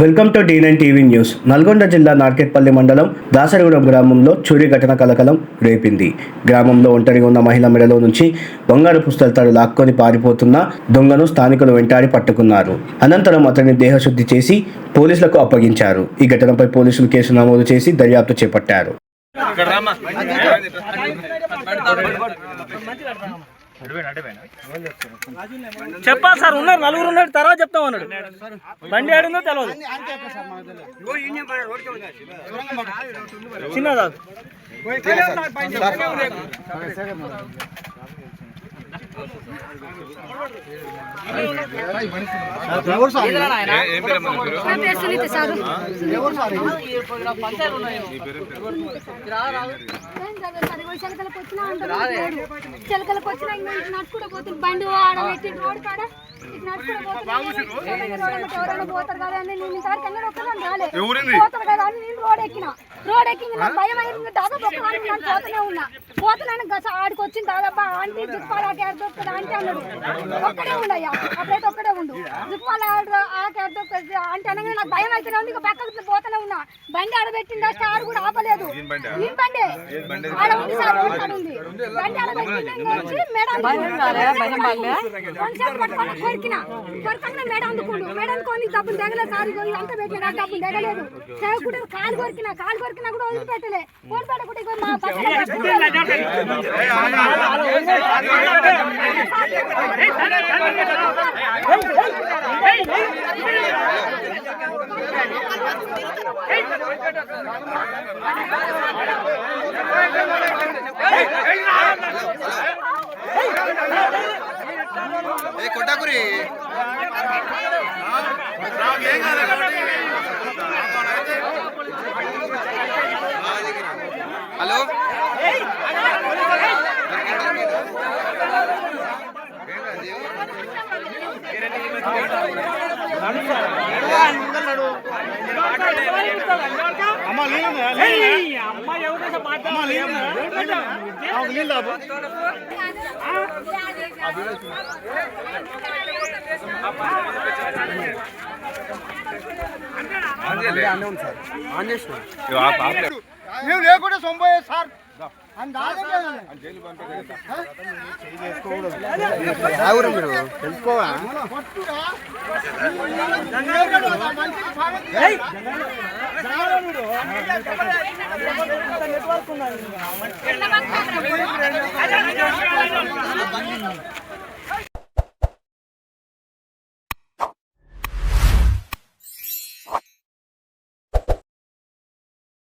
Welcome to D nine TV news. Nalgonda జిల్లా నార్కెట్పల్లి మండలం దాసరగూడెం గ్రామంలో చోరీ ఘటన కలకలం రేపింది. గ్రామంలో ఒంటరిగా ఉన్న మహిళ మెడలో నుంచి బంగారు పుస్తకాలు లాక్కొని పారిపోతున్న దొంగను స్థానికులు వెంటాడి పట్టుకున్నారు. అనంతరం అతన్ని దేహశుద్ధి చేసి పోలీసులకు అప్పగించారు. ఈ ఘటనపై పోలీసులు కేసు నమోదు చేసి దర్యాప్తు చేపట్టారు. చెప్పాలి సార్ ఉన్నారు నలుగురు ఉన్నారు తర్వాత చెప్తాం అన్నాడు. బండి ఆడిందో తెలియదు చిన్నదా చిలకలకు వచ్చినా నడుచుకుంటూ పోతుంది బండి ఆడ పెట్టి రోడ్ కాడ ఇటు నడుచుకుంటూ పోతుంది ఎవరైనా పోతారు కదా అని నేను ఇంతవరకు ఎన్నడూ ఒక్కదాన్ని రాలే పోతారు కదా అని నేను రోడ్ ఎక్కిన రోడ్ ఎక్కి ఇంకా నాకు భయం అయింది దాదాపు ఒక్కదాన్ని నేను పోతూనే ఉన్నా. పోతున్నాను గస ఆడికి వచ్చిన దాదాపు ఆంటీ జుక్పాల ఆ క్యార్ దొరుకుతుంది. ఆంటీ అన్నాడు ఒక్కడే ఉండయ్యా అప్పుడైతే ఒక్కడే ఉండు. జుక్పాల ఆ క్యార్ ఆంటీ అనగానే నాకు భయం అయితేనే ఉంది ఇంకా పక్కకు పోతూనే ఉన్నా బండి ఆడబెట్టిందా స్టార్ కూడా ఆపలేదు ఈ బండి ఆడ ఉంది సార్ కాడ ఉంది బండి ఆడబెట్టిందా ఇంకా మేడం కొంచెం పట్టుకొని కొరికిన కొరకంగా మేడం అందుకుండు మేడం అందుకొని డబ్బులు దిగలేదు సార్ అంత పెట్టిన డబ్బులు దిగలేదు చేయకుండా కాలు కొరికిన కాలు కొరికినా కూడా వదిలిపెట్టలే వదిలిపెట్టకుండా ఇగో మా పక్కన ఏ కొట్టాకురి? హలో? అమ్మాయి ఎవరైనా మేము లేకుండా సొంపోయే సార్ అని మీరు తెలుసుకోవా నెట్వర్క్ ఉన్నది